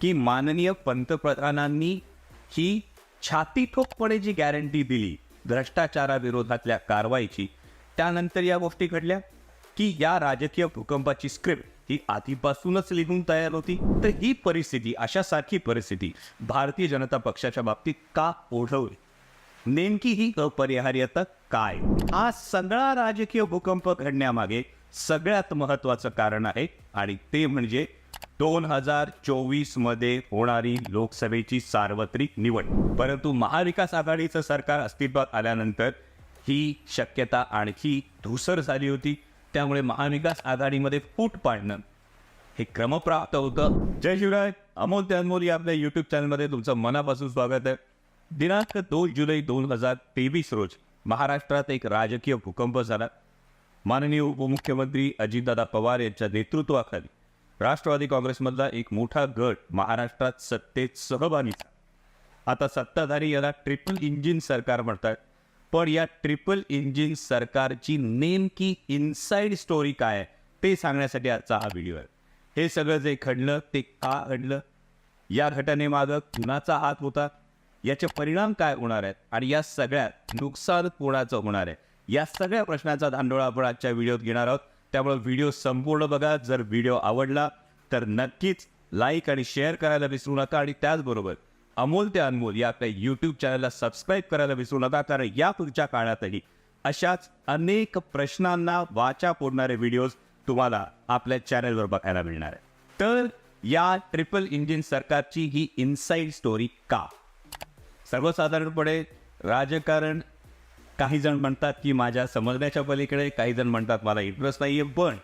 की माननीय पंतप्रधानांनी ही छाती ठोकपणे जी गॅरंटी दिली भ्रष्टाचाराविरोधातल्या कारवाईची त्यानंतर या गोष्टी घडल्या की या राजकीय भूकंपाची स्क्रिप्ट ही आधीपासूनच लिहून तयार होती. तर ही परिस्थिती अशासारखी परिस्थिती भारतीय जनता पक्षाच्या बाबतीत का ओढवली? नेमकी ही अपरिहार्यता काय? हा सगळा राजकीय भूकंप घडण्यामागे सगळ्यात महत्वाचं कारण आहे आणि ते म्हणजे दोन हजार चोवीसमध्ये होणारी लोकसभेची सार्वत्रिक निवड. परंतु महाविकास आघाडीचं सरकार अस्तित्वात आल्यानंतर ही शक्यता आणखी धुसर झाली होती. त्यामुळे महाविकास आघाडीमध्ये फूट पाडणं हे क्रमप्राप्त होतं. जय शिवराय अमोल ते या आपल्या युट्यूब चॅनलमध्ये तुमचं मनापासून स्वागत आहे. दिनांक दोन जुलै दोन हजार तेवीस रोज महाराष्ट्रात एक राजकीय भूकंप झाला. माननीय उपमुख्यमंत्री अजितदादा पवार यांच्या नेतृत्वाखाली राष्ट्रवादी काँग्रेसमधला एक मोठा गट महाराष्ट्रात सत्तेत सहभागी आता सत्ताधारी याला ट्रिपल इंजिन सरकार म्हणतात. पण या ट्रिपल इंजिन सरकारची नेमकी इनसाइड स्टोरी काय आहे ते सांगण्यासाठी आजचा हा व्हिडिओ आहे. हे सगळं जे घडलं ते का घडलं? या घटनेमागं कुणाचा हात होता? याचे परिणाम काय होणार आहेत? आणि या सगळ्यात नुकसान कोणाचं होणार आहे? या सगळ्या प्रश्नाचा धांडोळा आपण आजच्या व्हिडिओत घेणार आहोत. त्यामुळे व्हिडिओ संपूर्ण बघा. जर व्हिडिओ आवडला तर नक्कीच लाईक आणि शेअर करायला विसरू नका. आणि त्याचबरोबर अमोल ते अनमोल या आपल्या यूट्यूब चॅनलला सबस्क्राईब करायला विसरू नका. कारण या पुढच्या काळातही अशाच अनेक प्रश्नांना वाचा फोडणारे व्हिडिओज तुम्हाला आपल्या चॅनलवर बघायला मिळणार आहे तर या ट्रिपल इंजिन सरकारची ही इनसाईड स्टोरी का? सर्वसाधारणपणे राजकारण काही जण म्हणतात की माझ्या समजण्याच्या पलीकडे काही जण म्हणतात मला इंटरेस्ट नाहीये. पण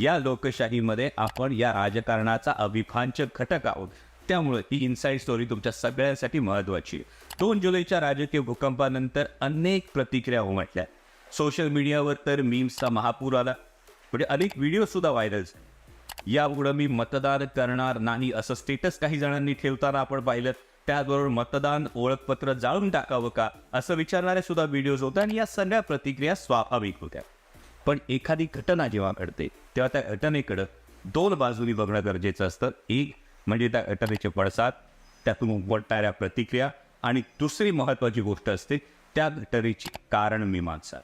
या लोकशाहीमध्ये आपण या राजकारणाचा अविभाज्य घटक आहोत. त्यामुळे ही इनसाइड स्टोरी तुमच्या सगळ्यांसाठी महत्वाची आहे. दोन जुलैच्या राजकीय भूकंपानंतर अनेक प्रतिक्रिया उमटल्या सोशल मीडियावर तर मीम्सचा महापूर आला. म्हणजे अनेक व्हिडिओ सुद्धा व्हायरल झाले यापुढं मी मतदान करणार नाही असं स्टेटस काही जणांनी ठेवताना आपण पाहिलं. त्याचबरोबर मतदान ओळखपत्र जाळून टाकावं का असं विचारणारे सुद्धा व्हिडिओज होते आणि या सगळ्या प्रतिक्रिया स्वाभाविक होत्या. पण एखादी घटना जेव्हा घडते तेव्हा त्या घटनेकडं दोन बाजूनी बघणं गरजेचं असतं. एक म्हणजे त्या घटनेचे पडसाद त्यातून उमटणाऱ्या प्रतिक्रिया आणि दुसरी महत्त्वाची गोष्ट असते त्या घटनेची कारण मीमांसा.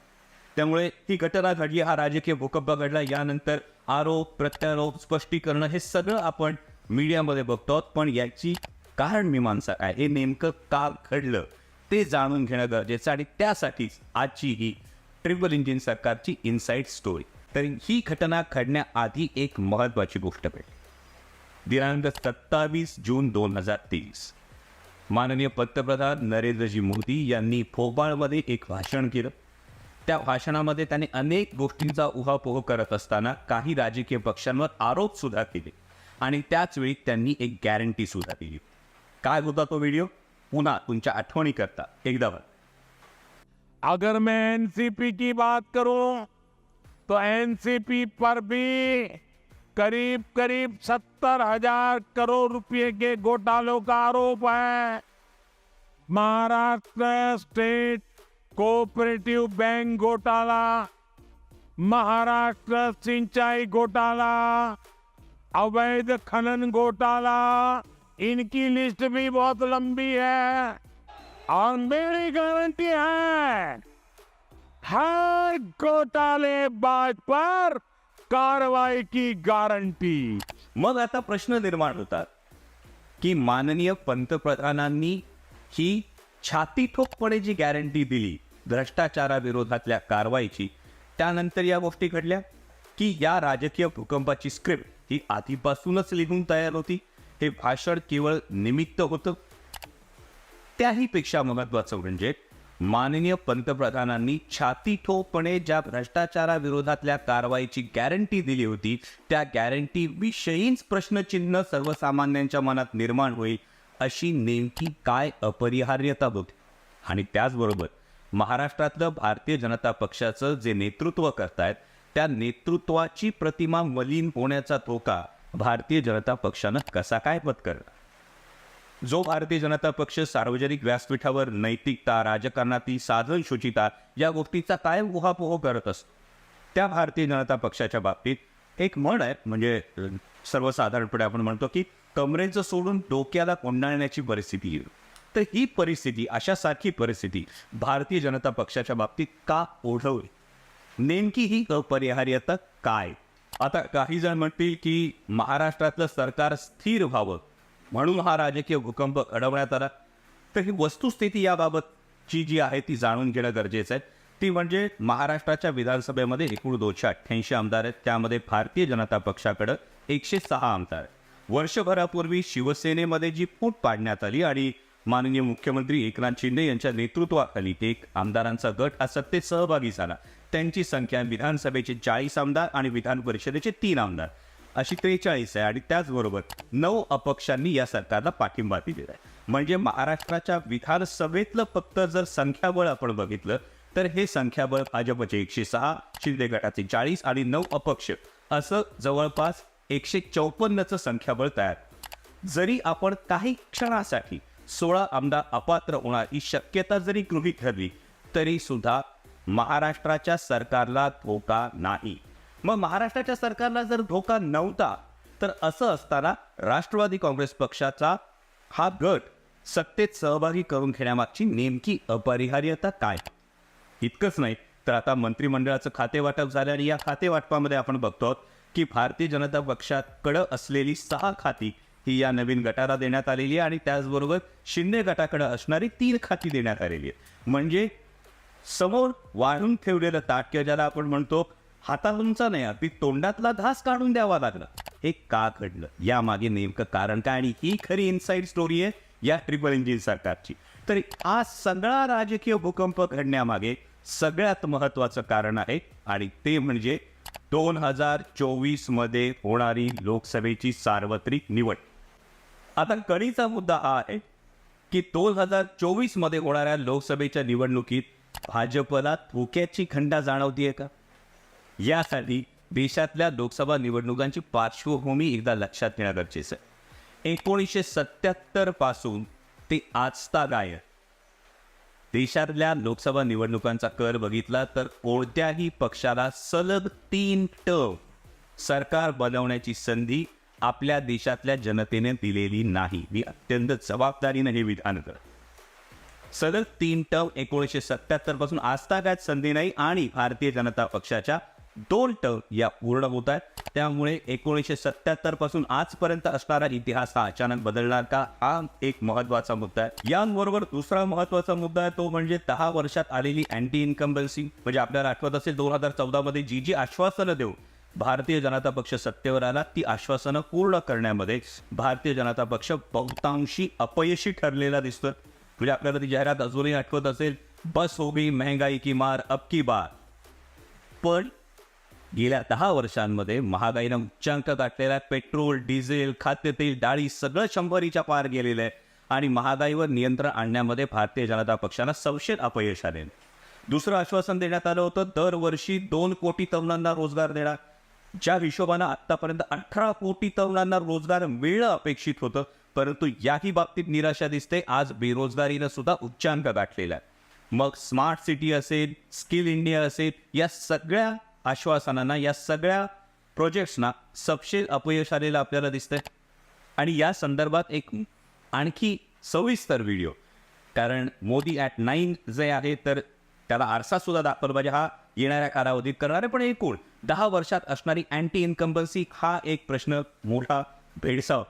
त्यामुळे ही घटना घडली हा राजकीय भूकंप घडला यानंतर आरोप प्रत्यारोप स्पष्टीकरण हे सगळं आपण मीडियामध्ये बघतो पण याची कारण मीमांसा काय हे नेमकं का घडलं ते जाणून घेणं गरजेचं आणि त्यासाठीच आजची ही ट्रिपल इंजिन सरकारची इनसाइड स्टोरी. तर ही घटना घडण्याआधी एक महत्वाची गोष्ट भेटली. दिनांक सत्तावीस जून दोन हजार तेवीस. माननीय पंतप्रधान नरेंद्रजी मोदी यांनी भोपाळमध्ये एक भाषण केलं. त्या भाषणामध्ये त्याने अनेक गोष्टींचा उहापोह करत असताना काही राजकीय पक्षांवर आरोप सुद्धा केले. आणि त्याचवेळी त्यांनी एक गॅरंटी सुद्धा दिली काय होता तो व्हिडिओ पुन्हा तुमच्या आठवणी करता. एकदा बघा. अगर मैं एनसीपी की बात करूं तो एनसीपी पर भी करीब करीब सत्तर हजार करोड़ रुपए के घोटालों का आरोप है। महाराष्ट्र स्टेट कोऑपरेटिव बैंक घोटाला महाराष्ट्र सिंचाई घोटाला अवैध खनन घोटाला इनकी लिस्ट भी बहुत लंबी है और मेरी गारंटी है हर घोटालेबाज पर कारवाई की गारंटी। मग आता प्रश्न निर्माण होतात की माननीय पंतप्रधानांनी ही छाती ठोकपणे जी गॅरंटी दिली भ्रष्टाचाराविरोधातल्या कारवाईची त्यानंतर या गोष्टी घडल्या की या राजकीय भूकंपाची स्क्रिप्ट ही आधीपासूनच लिहून तयार होती? हे भाषण केवळ निमित्त होतं. त्याहीपेक्षा महत्वाचं म्हणजे माननीय पंतप्रधानांनी छाती ठोकपणे ज्या भ्रष्टाचाराविरोधातल्या कारवाईची गॅरंटी दिली होती त्या गॅरंटी विषयीच प्रश्नचिन्ह सर्वसामान्यांच्या मनात निर्माण होईल अशी नेमकी काय अपरिहार्यता होती आणि त्याचबरोबर महाराष्ट्रातलं भारतीय जनता पक्षाचं जे नेतृत्व करतायत त्या नेतृत्वाची प्रतिमा मलिन होण्याचा धोका भारतीय जनता पक्षानं कसा काय पत्करला जो भारतीय जनता पक्ष सार्वजनिक व्यासपीठावर नैतिकता राजकारणातील साधन शुचिता या गोष्टीचा कायम उहापोह करत असतो त्या भारतीय जनता पक्षाच्या बाबतीत एक म्हण आहे म्हणजे सर्वसाधारणपणे आपण म्हणतो की कमरेचं सोडून डोक्याला कोंडाळण्याची परिस्थिती येईल तर ही परिस्थिती अशासारखी परिस्थिती भारतीय जनता पक्षाच्या बाबतीत का ओढवली? नेमकी ही अपरिहार्यता काय? आता काही जण म्हणतील की महाराष्ट्रातलं सरकार स्थिर व्हावं म्हणून हा राजकीय भूकंप अडवण्यात आला. तर ही वस्तुस्थिती याबाबतची जी आहे ती जाणून घेणं गरजेचं आहे. ती म्हणजे महाराष्ट्राच्या विधानसभेमध्ये एकूण दोनशे अठ्ठ्याऐंशी आमदार आहेत. त्यामध्ये भारतीय जनता पक्षाकडं एकशे सहा आमदार आहेत. वर्षभरापूर्वी शिवसेनेमध्ये जी फूट पाडण्यात आली आणि माननीय मुख्यमंत्री एकनाथ शिंदे यांच्या नेतृत्वाखाली एक आमदारांचा गट हा सत्तेत सहभागी झाला. त्यांची संख्या विधानसभेचे चाळीस आमदार आणि विधान परिषदेचे तीन आमदार. अशी त्रेचाळीस आहे आणि त्याचबरोबर नऊ अपक्षांनी या सरकारला पाठिंबा दिलेला आहे. म्हणजे महाराष्ट्राच्या विधानसभेतलं फक्त जर संख्याबळ आपण बघितलं तर हे संख्याबळ भाजपचे एकशे सहा शिंदे गटाचे चाळीस आणि नऊ अपक्ष असं जवळपास एकशे चौपन्नचं संख्याबळ तयार. जरी आपण काही क्षणासाठी सोळा आमदार अपात्र होणार ही शक्यता जरी गृहीत धरली तरी सुद्धा महाराष्ट्राच्या सरकारला धोका नाही. मग महाराष्ट्राच्या सरकारला जर धोका नव्हता तर असं असताना राष्ट्रवादी काँग्रेस पक्षाचा हा गट सत्तेत सहभागी करून घेण्यामागची नेमकी अपरिहार्यता काय? इतकंच नाही तर आता मंत्रिमंडळाचं खातेवाटप झालं आणि या खातेवाटपामध्ये आपण बघतो आहोत की भारतीय जनता पक्षाकडं असलेली सहा खाती ही या नवीन गटाला देण्यात आलेली आहे आणि त्याचबरोबर शिंदे गटाकडे असणारी तीन खाती देण्यात आलेली आहेत. म्हणजे समोर वाढून ठेवलेलं ताट किंवा ज्याला आपण म्हणतो हातातूनचा नाही अगदी तोंडातला घास काढून द्यावा लागला. हे का घडलं? यामागे नेमकं कारण काय? आणि ही खरी इनसाईड स्टोरी आहे या ट्रिपल इंजिन सरकारची. तर हा सगळा राजकीय भूकंप घडण्यामागे सगळ्यात महत्वाचं कारण आहे आणि ते म्हणजे दोन हजार चोवीसमध्ये होणारी लोकसभेची सार्वत्रिक निवड. आता कळीचा मुद्दा हा आहे की दोन हजार चोवीसमध्ये होणाऱ्या लोकसभेच्या निवडणुकीत भाजपला धोक्याची खंडा जाणवतीये का? यासाठी देशातल्या लोकसभा निवडणुकांची पार्श्वभूमी एकदा लक्षात घेणं गरजेचं आहे. एकोणीसशे सत्याहत्तरपासून ते आजता गाय देशातल्या लोकसभा निवडणुकांचा कर बघितला तर कोणत्याही पक्षाला सलग तीन टर्म सरकार बनवण्याची संधी आपल्या देशातल्या जनतेने दिलेली नाही. मी अत्यंत जबाबदारीने हे विधान करत सलग तीन टर्म एकोणीसशे सत्याहत्तरपासून आजतागायत संधी नाही आणि भारतीय जनता पक्षाच्या दोन टर्म या पूर्ण होत आहेत. त्यामुळे एकोणीसशे सत्याहत्तरपासून आजपर्यंत असणारा इतिहास हा अचानक बदलणार का? हा एक महत्त्वाचा मुद्दा आहे. याबरोबर दुसरा महत्त्वाचा मुद्दा आहे तो म्हणजे दहा वर्षात आलेली अँटी इन्कम्बन्सी म्हणजे आपल्याला आठवत असेल दोन हजार चौदा मध्ये जी जी आश्वासनं देऊ भारतीय जनता पक्ष सत्तेवर आला ती आश्वासनं पूर्ण करण्यामध्ये भारतीय जनता पक्ष बहुतांशी अपयशी ठरलेला दिसतोय. म्हणजे आपल्याला ती जाहिरात अजूनही आठवत असेल बस होगी महंगाई की मार अब की बार. पण गेल्या दहा वर्षांमध्ये महागाईनं उच्चांक गाठलेला आहे पेट्रोल डिझेल खाद्यतेल डाळी सगळं शंभरीच्या पार गेलेलं आहे. आणि महागाईवर नियंत्रण आणण्यामध्ये भारतीय जनता पक्षाला सवशेर अपयश आले दुसरं आश्वासन देण्यात आलं होतं दरवर्षी दोन कोटी तरुणांना रोजगार देणार. ज्या हिशोबानं आतापर्यंत अठरा कोटी तरुणांना रोजगार मिळणं अपेक्षित होतं परंतु याही बाबतीत निराशा दिसते. आज बेरोजगारीनं सुद्धा उच्चांक गाठलेला आहे. मग स्मार्ट सिटी असेल स्किल इंडिया असेल या सगळ्या आश्वासनांना या सगळ्या प्रोजेक्ट्सना सपशेल अपयश आलेलं आपल्याला दिसतंय. आणि या संदर्भात एक आणखी सविस्तर व्हिडिओ. कारण मोदी ॲट नाईन जे आहे तर त्याला आरसा सुद्धा दाखवला पाहिजे. हा येणाऱ्या कालावधीत करणारे पण एकूण दहा वर्षात असणारी अँटी इन्कम्बन्सी हा एक प्रश्न मोठा भेडसाव.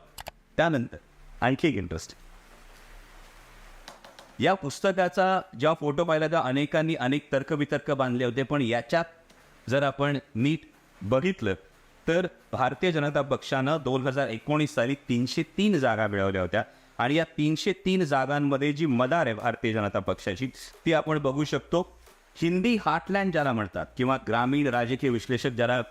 त्यानंतर आणखी एक इंटरेस्ट या पुस्तकाचा जेव्हा फोटो पाहिला तेव्हा अनेकांनी अनेक तर्कवितर्क बांधले होते पण याच्यात जर आपण नीट बघितलं तर भारतीय जनता पक्षानं दोन हजार एकोणीस साली तीनशे तीन जागा मिळवल्या होत्या. आणि या तीनशे तीन जागांमध्ये जी मदार आहे भारतीय जनता पक्षाची ती आपण बघू शकतो. हिंदी हार्टलँड ज्याला म्हणतात किंवा ग्रामीण राजकीय विश्लेषक ज्याला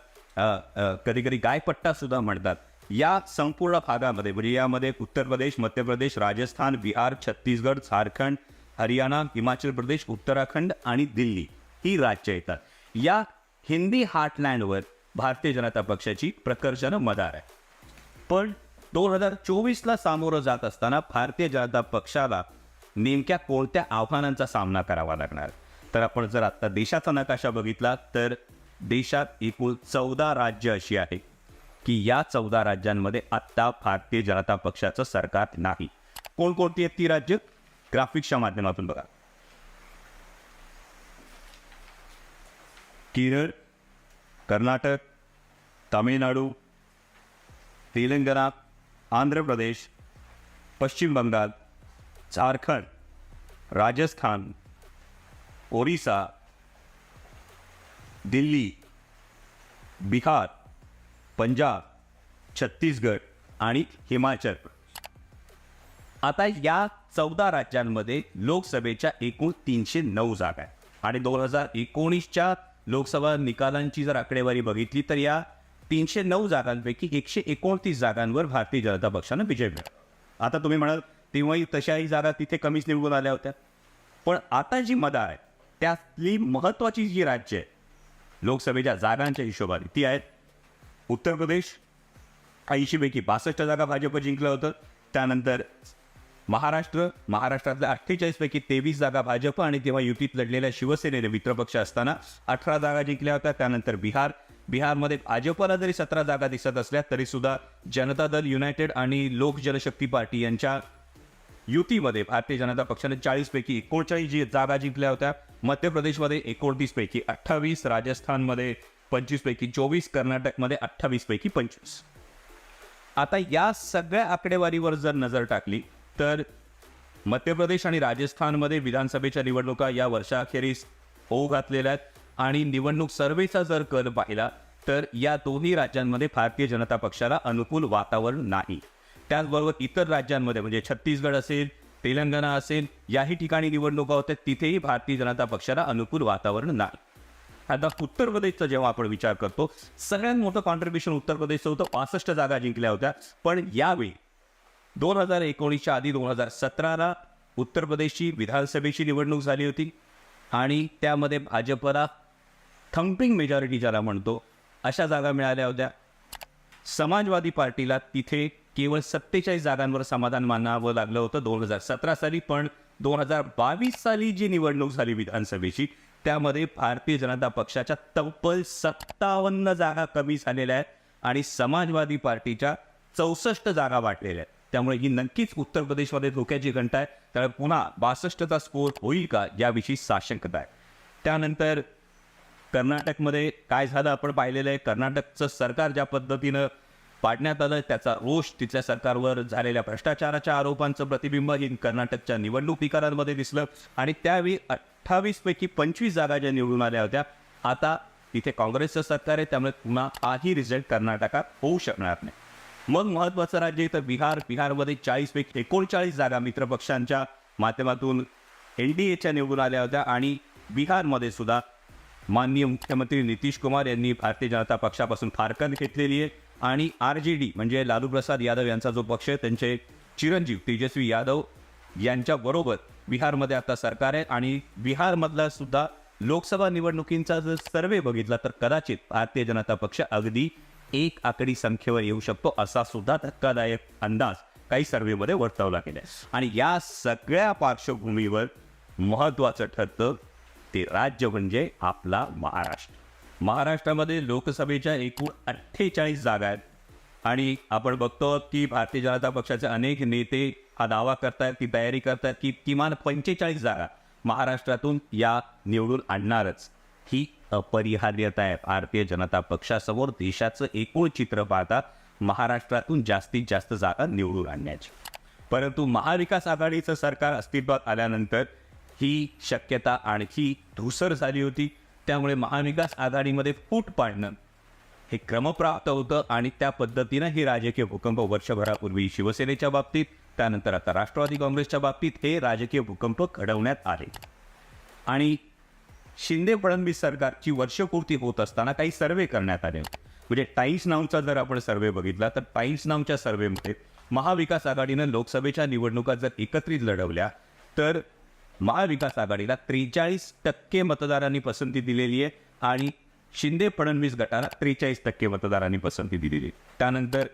कधी कधी गायपट्टा सुद्धा म्हणतात या संपूर्ण भागामध्ये म्हणजे यामध्ये उत्तर प्रदेश मध्य प्रदेश राजस्थान बिहार छत्तीसगड झारखंड हरियाणा हिमाचल प्रदेश उत्तराखंड आणि दिल्ली ही राज्य येतात. या हिंदी हार्टलँडवर भारतीय जनता पक्षाची प्रकर्षानं मदार आहे. पण दोन हजार चोवीसला सामोरं जात असताना भारतीय जनता पक्षाला नेमक्या कोणत्या आव्हानांचा सामना करावा लागणार? तर आपण जर आत्ता देशाचा नकाशा बघितला तर देशात एकूण चौदा राज्य अशी आहे की या चौदा राज्यांमध्ये आत्ता भारतीय जनता पक्षाचं सरकार नाही. कोणकोणती आहेत ती राज्य? ग्राफिक्सच्या माध्यमातून बघा. केरळ कर्नाटक तामिळनाडू तेलंगणा आंध्र प्रदेश पश्चिम बंगाल झारखंड राजस्थान ओरिसा दिल्ली बिहार पंजाब छत्तीसगड आणि हिमाचल. प्रदेश आता या चौदा राज्यांमध्ये लोकसभेच्या एकूण तीनशे नऊ जागा आहेत. आणि दोन हजार एकोणीसच्या लोकसभा निकालांची जर आकडेवारी बघितली तर या तीनशे नऊ जागांपैकी एकशे एकोणतीस जागांवर भारतीय जनता पक्षानं विजय मिळवला. आता तुम्ही म्हणाल तेव्हाही तशाही जागा तिथे कमीच निवडून आल्या होत्या. पण आता जी मदा आहे त्यातली महत्त्वाची जी राज्य आहे लोकसभेच्या जागांच्या हिशोबाने ती आहेत उत्तर प्रदेश. ऐंशीपैकी बासष्ट जागा भाजप जिंकलं होतं. त्यानंतर महाराष्ट्र महाराष्ट्रातल्या अठ्ठेचाळीसपैकी तेवीस जागा भाजप आणि तेव्हा युतीत लढलेल्या शिवसेनेने मित्रपक्ष असताना अठरा जागा जिंकल्या होत्या. त्यानंतर बिहार बिहारमध्ये भाजपला जरी सतरा जागा दिसत असल्या तरीसुद्धा जनता दल युनायटेड आणि लोक जनशक्ती पार्टी यांच्या युतीमध्ये भारतीय जनता पक्षाने चाळीसपैकी एकोणचाळीस जी जागा जिंकल्या होत्या. मध्य प्रदेशमध्ये एकोणतीसपैकी अठ्ठावीस राजस्थानमध्ये पंचवीसपैकी चोवीस कर्नाटकमध्ये अठ्ठावीसपैकी पंचवीस. आता या सगळ्या आकडेवारीवर जर नजर टाकली तर मध्य प्रदेश आणि राजस्थानमध्ये विधानसभेच्या निवडणुका या वर्षाखेरीस होऊ घातलेल्या आहेत. आणि निवडणूक सर्वेचा जर कल पाहिला तर या दोन्ही राज्यांमध्ये भारतीय जनता पक्षाला अनुकूल वातावरण नाही. त्याचबरोबर इतर राज्यांमध्ये म्हणजे छत्तीसगड असेल तेलंगणा असेल याही ठिकाणी निवडणुका होत्या तिथेही भारतीय जनता पक्षाला अनुकूल वातावरण नाही. आता उत्तर प्रदेशचा जेव्हा आपण विचार करतो सगळ्यात मोठं कॉन्ट्रीब्युशन उत्तर प्रदेशचं होतं पासष्ट जागा जिंकल्या होत्या. पण यावेळी दोन हजार एकोणीसच्या आधी दोन हजार सतराला उत्तर प्रदेशची विधानसभेची निवडणूक झाली होती. आणि त्यामध्ये भाजपला थम्पिंग मेजॉरिटी ज्याला म्हणतो अशा जागा मिळाल्या होत्या. समाजवादी पार्टीला तिथे केवळ सत्तेचाळीस जागांवर समाधान मानावं लागलं होतं दोन हजार सतरा साली पण दोन हजार बावीस साली जी निवडणूक झाली विधानसभेची त्यामध्ये भारतीय जनता पक्षाच्या तब्बल सत्तावन्न जागा कमी झालेल्या आहेत आणि समाजवादी पार्टीच्या चौसष्ट जागा वाटलेल्या आहेत. त्यामुळे ही नक्कीच उत्तर प्रदेशमध्ये धोक्याची घंटा आहे. त्यामुळे पुन्हा बासष्टचा स्कोर होईल का याविषयी साशंकता आहे. त्यानंतर कर्नाटकमध्ये काय झालं? आपण पाहिलेलं आहे कर्नाटकचं सरकार ज्या पद्धतीनं पाडण्यात आलं. त्याचा रोष तिथल्या सरकारवर झालेल्या भ्रष्टाचाराच्या आरोपांचं प्रतिबिंब ही कर्नाटकच्या निवडणूक निकालांमध्ये दिसलं. आणि त्यावेळी अठ्ठावीस पैकी पंचवीस जागा ज्या निवडून आल्या होत्या आता तिथे काँग्रेसचं सरकार आहे त्यामुळे पुन्हा हाही रिझल्ट कर्नाटकात होऊ शकणार नाही. मग महत्वाचं राज्य इथं बिहार. बिहारमध्ये चाळीस पैकी एकोणचाळीस जागा मित्रपक्षांच्या माध्यमातून एन डी एच्या निवडून आल्या होत्या. आणि बिहारमध्ये सुद्धा माननीय मुख्यमंत्री नितीश कुमार यांनी भारतीय जनता पक्षापासून फारकत घेतलेली आहे. आणि आर जे डी म्हणजे लालू प्रसाद यादव यांचा जो पक्ष आहे त्यांचे चिरंजीव तेजस्वी यादव यांच्याबरोबर बिहारमध्ये आता सरकार आहे आणि बिहारमधला सुद्धा लोकसभा निवडणुकींचा जर सर्वे बघितला तर कदाचित भारतीय जनता पक्ष अगदी एक आकडी संख्येवर येऊ शकतो असा सुद्धा धक्कादायक अंदाज काही सर्वेमध्ये वर्तवला गेला आहे. आणि या सगळ्या पार्श्वभूमीवर महत्त्वाचं ठरतं ते राज्य म्हणजे आपला महाराष्ट्र. महाराष्ट्रामध्ये लोकसभेच्या एकूण अठ्ठेचाळीस जागा आहेत. आणि आपण बघतो की भारतीय जनता पक्षाचे अनेक नेते हा दावा करतायत की तयारी करतायत की किमान पंचेचाळीस जागा महाराष्ट्रातून या निवडून आणणारच. ही अपरिहार्यता आहे. भारतीय जनता पक्षासमोर देशाचं एकूण चित्र पाहता महाराष्ट्रातून जास्तीत जास्त जागा निवडून आणण्याची. परंतु महाविकास आघाडीचं सरकार अस्तित्वात आल्यानंतर ही शक्यता आणखी धुसर झाली होती. त्यामुळे महाविकास आघाडीमध्ये फूट पाडणं हे क्रमप्राप्त होतं आणि त्या पद्धतीनं हे राजकीय भूकंप वर्षभरापूर्वी शिवसेनेच्या बाबतीत त्यानंतर आता राष्ट्रवादी काँग्रेसच्या बाबतीत हे राजकीय भूकंप घडवण्यात आले. आणि शिंदे फडणवीस सरकारची वर्षपूर्ती होत असताना काही सर्वे करण्यात आले. म्हणजे टाईम्स नावचा जर आपण सर्वे बघितला तर टाईम्स नावच्या सर्वेमध्ये महाविकास आघाडीनं लोकसभेच्या निवडणुका जर एकत्रित लढवल्या तर महाविकास आघाडीला त्रेचाळीस टक्के मतदारांनी पसंती दिलेली आहे आणि शिंदे फडणवीस गटाला त्रेचाळीस टक्के मतदारांनी पसंती दिलेली आहे. त्यानंतर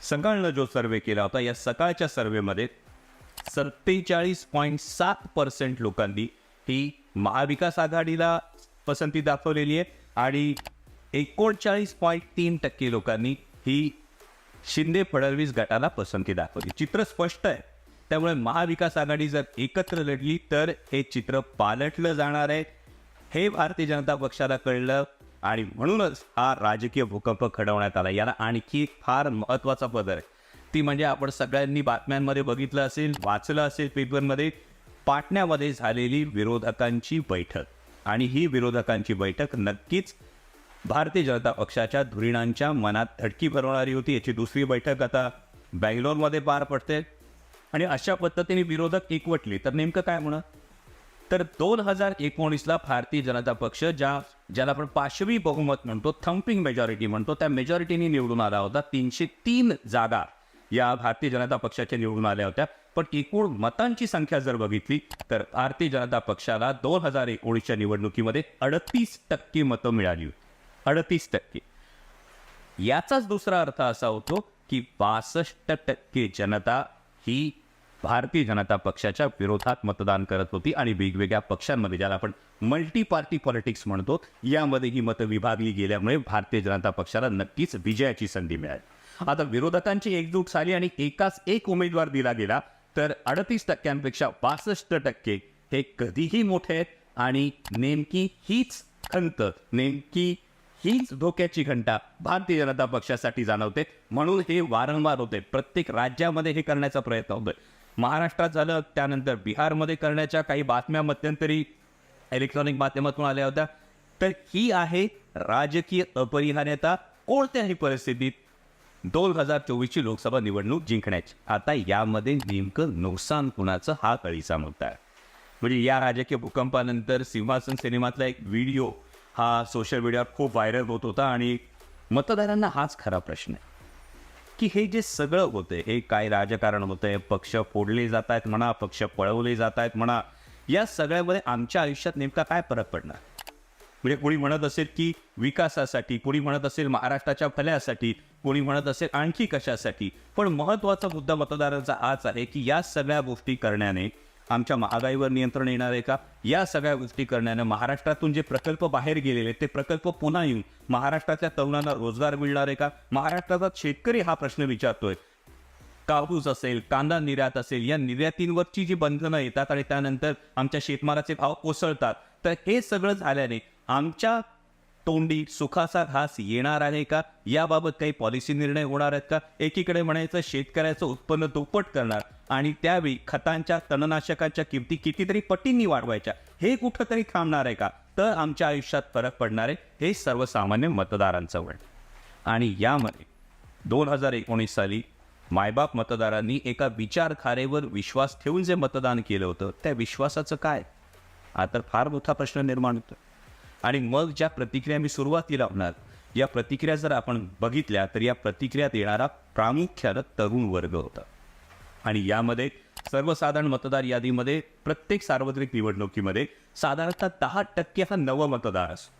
सकाळनं जो सर्वे केला होता या सकाळच्या सर्वेमध्ये सत्तेचाळीस पॉईंट सात पर्सेंट लोकांनी ही महाविकास आघाडीला पसंती दाखवलेली आहे आणि एकोणचाळीस पॉईंट तीन टक्के लोकांनी ही शिंदे फडणवीस गटाला पसंती दाखवली. चित्र स्पष्ट आहे. त्यामुळे महाविकास आघाडी जर एकत्र लढली तर हे चित्र पालटलं जाणार आहे. हे भारतीय जनता पक्षाला कळलं आणि म्हणूनच हा राजकीय भूकंप घडवण्यात आला. याला आणखी फार महत्त्वाचा पदर आहे. ती म्हणजे आपण सगळ्यांनी बातम्यांमध्ये बघितलं असेल वाचलं असेल पेपरमध्ये पाटण्यामध्ये झालेली विरोधकांची बैठक. आणि ही विरोधकांची बैठक नक्कीच भारतीय जनता पक्षाच्या धुरीणांच्या मनात धडकी भरवणारी होती. याची दुसरी बैठक आता बँगलोरमध्ये पार पडते. आणि अशा पद्धतीने विरोधक एकवटले. तर नेमकं काय म्हणा तर दोन हजार एकोणीसला भारतीय जनता पक्ष ज्या ज्याला आपण पाशवी बहुमत म्हणतो थम्पिंग मेजॉरिटी म्हणतो त्या मेजॉरिटीने निवडून आला होता. तीनशे तीन जागा या भारतीय जनता पक्षाच्या निवडून आल्या होत्या. पण एकूण मतांची संख्या जर बघितली तर भारतीय जनता पक्षाला दोन हजार एकोणीसच्या निवडणुकीमध्ये अडतीस टक्के मतं मिळाली होती. अडतीस टक्के. याचाच दुसरा अर्थ असा होतो की बासष्ट टक्के जनता ही भारतीय जनता पक्षाच्या विरोधात मतदान करत होती आणि वेगवेगळ्या पक्षांमध्ये ज्याला आपण मल्टी पार्टी पॉलिटिक्स म्हणतो यामध्ये ही मतं विभागली गेल्यामुळे भारतीय जनता पक्षाला नक्कीच विजयाची संधी मिळाली. आता विरोधकांची एकजूट झाली आणि एकाच एक उमेदवार दिला गेला तर अडतीस टक्क्यांपेक्षा बासष्ट टक्के हे कधीही मोठे आहेत आणि नेमकी हीच खंत नेमकी हीच धोक्याची घंटा भारतीय जनता पक्षासाठी जाणवते. म्हणून हे वारंवार होते. प्रत्येक राज्यामध्ये हे करण्याचा प्रयत्न होतोय. महाराष्ट्रात झालं त्यानंतर बिहारमध्ये करण्याच्या काही बातम्या मध्यंतरी इलेक्ट्रॉनिक माध्यमातून आल्या होत्या. तर ही आहे राजकीय अपरिहार्यता कोणत्याही परिस्थितीत. दोन हजार चोवीसची लोकसभा निवडणूक जिंकण्याची. आता यामध्ये नेमकं नुकसान कुणाचं हा कळीचा मुद्दा आहे. म्हणजे या राजकीय भूकंपानंतर सिंहासन सिनेमातला एक व्हिडिओ हा सोशल मीडियावर खूप व्हायरल होत होता आणि मतदारांना हाच खरा प्रश्न आहे. की हे जे सगळं होतं हे काय राजकारण होतं आहे पक्ष फोडले जात आहेत म्हणा पक्ष पळवले जात आहेत म्हणा या सगळ्यामध्ये आमच्या आयुष्यात नेमका काय फरक पडणार? म्हणजे कोणी म्हणत असेल की विकासासाठी कोणी म्हणत असेल महाराष्ट्राच्या भल्यासाठी कोणी म्हणत असेल आणखी कशासाठी पण महत्त्वाचा मुद्दा मतदारांचा हाच आहे की या सगळ्या गोष्टी करण्याने आमच्या महागाईवर नियंत्रण येणार आहे का? या सगळ्या गोष्टी करण्याने महाराष्ट्रातून जे प्रकल्प बाहेर गेलेले ते प्रकल्प पुन्हा येऊन महाराष्ट्रातल्या तरुणांना रोजगार मिळणार आहे का? महाराष्ट्राचा शेतकरी हा प्रश्न विचारतोय. कापूस असेल कांदा निर्यात असेल या निर्यातींवरची जी बंधनं येतात आणि त्यानंतर आमच्या शेतमालाचे भाव कोसळतात. तर हे सगळं झाल्याने आमच्या तोंडी सुखाचा घास येणार आहे का? याबाबत काही पॉलिसी निर्णय होणार आहेत का? एकीकडे म्हणायचं शेतकऱ्याचं उत्पन्न दुप्पट करणार आणि त्यावेळी खतांच्या तणनाशकांच्या किमती कितीतरी पटींनी वाढवायच्या. हे कुठंतरी थांबणार आहे का? तर आमच्या आयुष्यात फरक पडणार आहे हे सर्वसामान्य मतदारांचं वळ आणि यामध्ये दोन हजार एकोणीस साली मायबाप मतदारांनी एका विचारधारेवर विश्वास ठेवून जे मतदान केलं होतं त्या विश्वासाचं काय? आता फार मोठा प्रश्न निर्माण होतो आणि मग ज्या प्रतिक्रिया मी सुरुवातीला होणार या प्रतिक्रिया जर आपण बघितल्या तर या प्रतिक्रियात येणारा प्रामुख्यानं तरुण वर्ग होता. आणि यामध्ये सर्वसाधारण मतदार यादीमध्ये प्रत्येक सार्वत्रिक निवडणुकीमध्ये साधारणतः दहा टक्के हा नवमतदार असतो.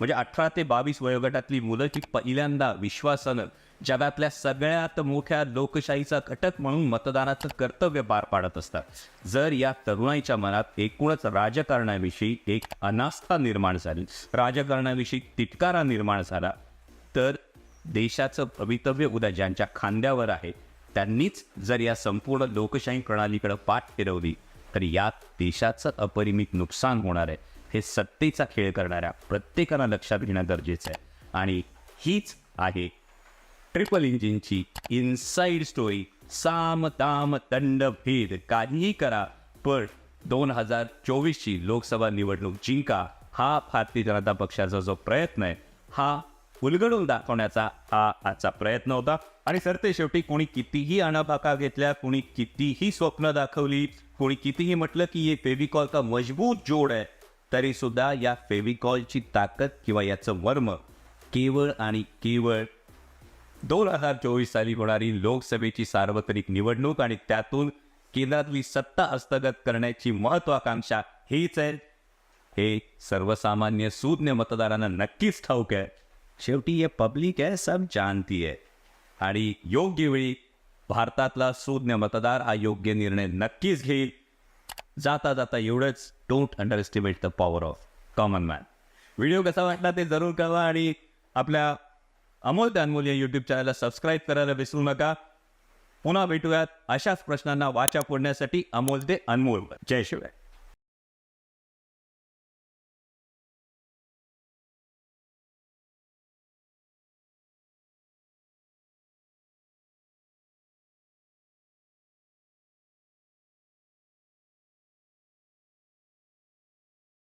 म्हणजे अठरा ते बावीस वयोगटातली मुलं जी पहिल्यांदा विश्वासानं जगातल्या सगळ्यात मोठ्या लोकशाहीचा घटक म्हणून मतदानाचं कर्तव्य पार पाडत असतात. जर या तरुणाईच्या मनात एकूणच राजकारणाविषयी एक अनास्था निर्माण झाली राजकारणाविषयी तिटकारा निर्माण झाला तर देशाचं भवितव्य उद्या ज्यांच्या खांद्यावर आहे त्यांनीच जर या संपूर्ण लोकशाही प्रणालीकडे पाठ फिरवली तर यात देशाचं अपरिमित नुकसान होणार आहे. हे सत्तेचा खेळ करणाऱ्या प्रत्येकाला लक्षात घेणं गरजेचं आहे. आणि हीच आहे ट्रिपल इंजिनची इनसाइड स्टोरी. साम ताम दंड भेद काहीही करा पण दोन हजार चोवीसची लोकसभा निवडणूक जिंका हा भारतीय जनता पक्षाचा जो प्रयत्न आहे हा उलगडून दाखवण्याचा हा आजचा प्रयत्न होता. आणि सरते शेवटी कोणी कितीही अनाभाका घेतल्या कोणी कितीही स्वप्न दाखवली कोणी कितीही म्हटलं की हे फेविकॉल का मजबूत जोड आहे. तरी सुद्धा या फेविकॉलची ताकद किंवा याचं वर्म केवळ आणि केवळ दोन हजार चोवीस साली होणारी लोकसभेची सार्वत्रिक निवडणूक आणि त्यातून केंद्रातली सत्ता हस्तगत करण्याची महत्वाकांक्षा हीच आहे. हे सर्वसामान्य सूज्ञ मतदारांना नक्कीच ठाऊक आहे. शेवटी हे पब्लिक आहे सब जानती आहे. आणि योग्य वेळी भारतातला सूज्ञ मतदार हा योग्य निर्णय नक्कीच घेईल. जाता जाता एवढंच don't underestimate the power of common man video कसा वाटला ते जरूर कळवा आणि आपल्या अमोल ते अनमोल या यूट्यूब चॅनलला सबस्क्राईब करायला विसरू नका. पुन्हा भेटूयात अशाच प्रश्नांना वाचा फोडण्यासाठी अमोल ते अनमोल जय शिवाय